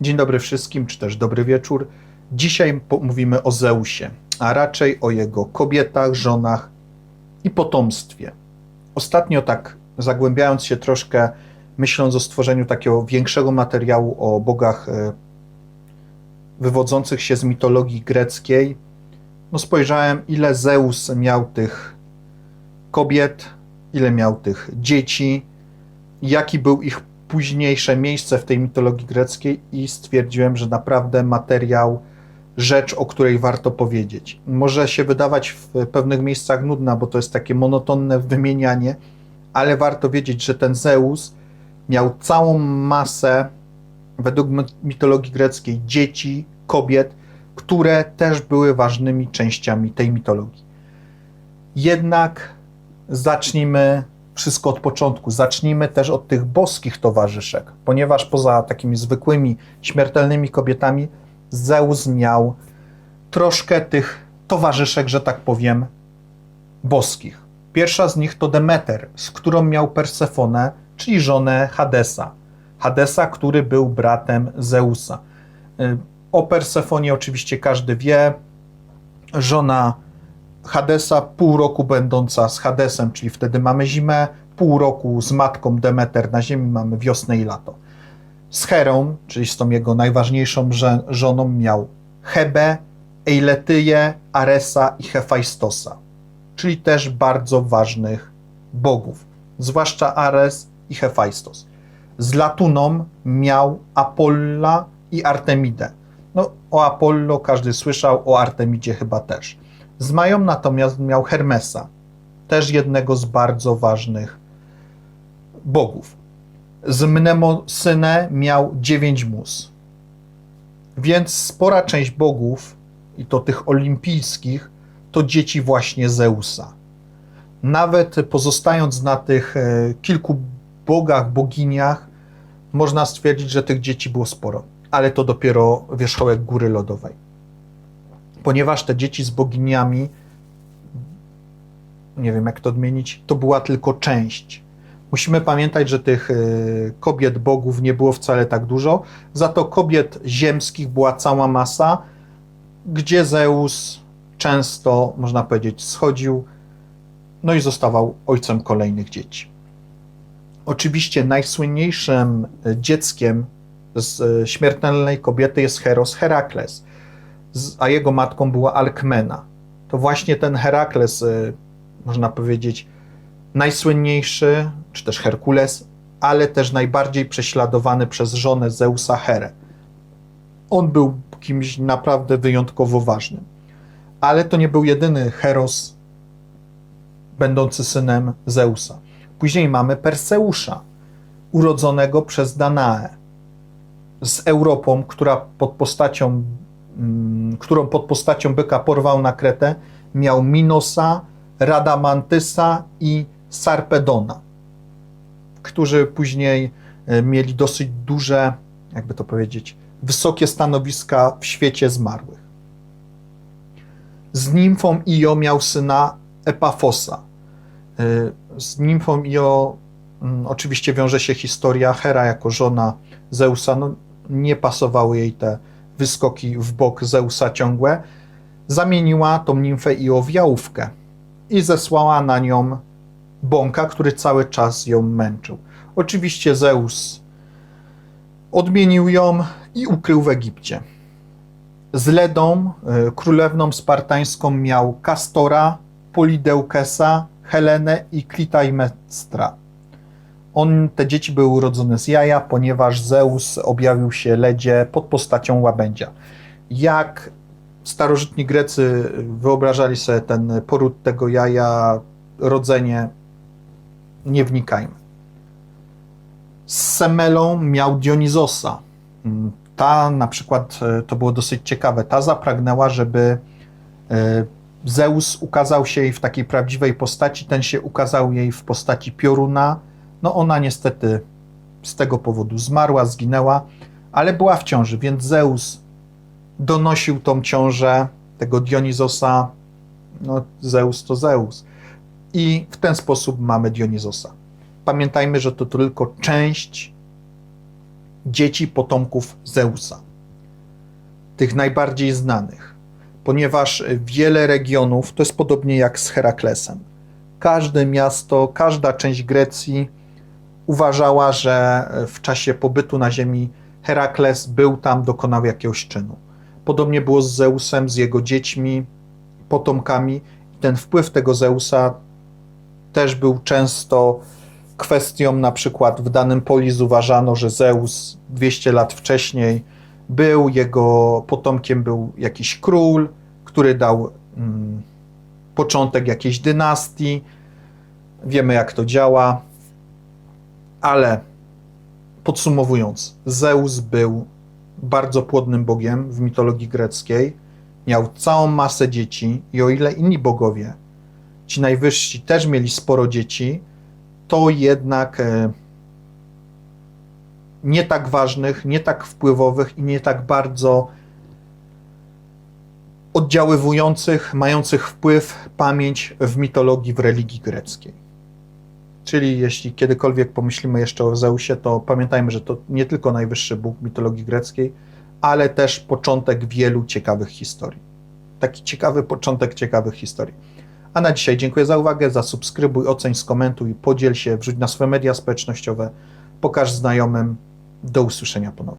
Dzień dobry wszystkim, czy też dobry wieczór. Dzisiaj mówimy o Zeusie, a raczej o jego kobietach, żonach i potomstwie. Ostatnio tak zagłębiając się troszkę, myśląc o stworzeniu takiego większego materiału o bogach e, wywodzących się z mitologii greckiej, no spojrzałem, ile Zeus miał tych kobiet, ile miał tych dzieci, jaki był ich późniejsze miejsce w tej mitologii greckiej i stwierdziłem, że naprawdę materiał, rzecz, o której warto powiedzieć. Może się wydawać w pewnych miejscach nudna, bo to jest takie monotonne wymienianie, ale warto wiedzieć, że ten Zeus miał całą masę, według mi- mitologii greckiej, dzieci, kobiet, które też były ważnymi częściami tej mitologii. Jednak zacznijmy wszystko od początku. Zacznijmy też od tych boskich towarzyszek, ponieważ poza takimi zwykłymi, śmiertelnymi kobietami, Zeus miał troszkę tych towarzyszek, że tak powiem, boskich. Pierwsza z nich to Demeter, z którą miał Persefonę, czyli żonę Hadesa. Hadesa, który był bratem Zeusa. Y, O Persefonie oczywiście każdy wie. Żona Hadesa, pół roku będąca z Hadesem, czyli wtedy mamy zimę, pół roku z matką Demeter na ziemi mamy wiosnę i lato. Z Herą, czyli z tą jego najważniejszą żoną, miał Hebę, Eiletyję, Aresa i Hefajstosa, czyli też bardzo ważnych bogów, zwłaszcza Ares i Hefajstos. Z Latuną miał Apolla i Artemidę. No, o Apollo każdy słyszał, o Artemidzie chyba też. Z Mają natomiast miał Hermesa, też jednego z bardzo ważnych bogów. Z Mnemosyne miał dziewięć mus. Więc spora część bogów, i to tych olimpijskich, to dzieci właśnie Zeusa. Nawet pozostając na tych e, kilku bogach, boginiach, można stwierdzić, że tych dzieci było sporo, ale to dopiero wierzchołek góry lodowej ponieważ te dzieci z boginiami, nie wiem jak to odmienić, to była tylko część. Musimy pamiętać, że tych y, kobiet bogów nie było wcale tak dużo, za to kobiet ziemskich była cała masa, gdzie Zeus często, można powiedzieć, schodził, no i zostawał ojcem kolejnych dzieci. Oczywiście najsłynniejszym y, dzieckiem z y, śmiertelnej kobiety jest Heros Herakles a jego matką była Alkmena. To właśnie ten Herakles, y, można powiedzieć, najsłynniejszy, czy też Herkules, ale też najbardziej prześladowany przez żonę Zeusa Herę. On był kimś naprawdę wyjątkowo ważnym. Ale to nie był jedyny Heros będący synem Zeusa. Później mamy Perseusza, urodzonego przez Danaę z Europą, która pod postacią którą pod postacią byka porwał na Kretę, miał Minosa, Radamantysa i Sarpedona, którzy później e, mieli dosyć duże, jakby to powiedzieć, wysokie stanowiska w świecie zmarłych. Z nimfą Io miał syna Epafosa. E, Z nimfą Io mm, oczywiście wiąże się historia Hera jako żona Zeusa. No, nie pasowały jej te wyskoki w bok Zeusa ciągłe, zamieniła tą nimfę Io w jałówkę i zesłała na nią bąka, który cały czas ją męczył. Oczywiście Zeus odmienił ją i ukrył w Egipcie. Z Ledą, y, królewną spartańską, miał Kastora, Polideukesa, Helenę i Klitajmestra. On, te dzieci były urodzone z jaja, ponieważ Zeus objawił się Ledzie pod postacią łabędzia. Jak starożytni Grecy wyobrażali sobie ten poród tego jaja, rodzenie, nie wnikajmy. Z Semelą miał Dionizosa. Mm, Ta na przykład, e, to było dosyć ciekawe, ta zapragnęła, żeby e, Zeus ukazał się jej w takiej prawdziwej postaci, ten się ukazał jej w postaci pioruna, no ona niestety z tego powodu zmarła, zginęła, ale była w ciąży, więc Zeus donosił tą ciążę tego Dionizosa. No, Zeus to Zeus. I w ten sposób mamy Dionizosa. Pamiętajmy, że to tylko część dzieci potomków Zeusa, tych najbardziej znanych, ponieważ wiele regionów to jest podobnie jak z Heraklesem. Każde miasto, każda część Grecji uważała, że w czasie pobytu na ziemi Herakles był tam, dokonał jakiegoś czynu. Podobnie było z Zeusem, z jego dziećmi, potomkami. Ten wpływ tego Zeusa też był często kwestią, na przykład w danym polis uważano, że Zeus 200 lat wcześniej był, jego potomkiem był jakiś król, który dał mm, początek jakiejś dynastii. Wiemy, jak to działa, ale podsumowując, Zeus był bardzo płodnym bogiem w mitologii greckiej, miał całą masę dzieci i o ile inni bogowie, ci najwyżsi, też mieli sporo dzieci, to jednak e, nie tak ważnych, nie tak wpływowych i nie tak bardzo oddziaływujących, mających wpływ, pamięć w mitologii, w religii greckiej. Czyli jeśli kiedykolwiek pomyślimy jeszcze o Zeusie, to pamiętajmy, że to nie tylko najwyższy bóg mitologii greckiej, ale też początek wielu ciekawych historii. Taki ciekawy początek ciekawych historii. A na dzisiaj dziękuję za uwagę, zasubskrybuj, oceń, skomentuj, podziel się, wrzuć na swoje media społecznościowe, pokaż znajomym. Do usłyszenia ponownie.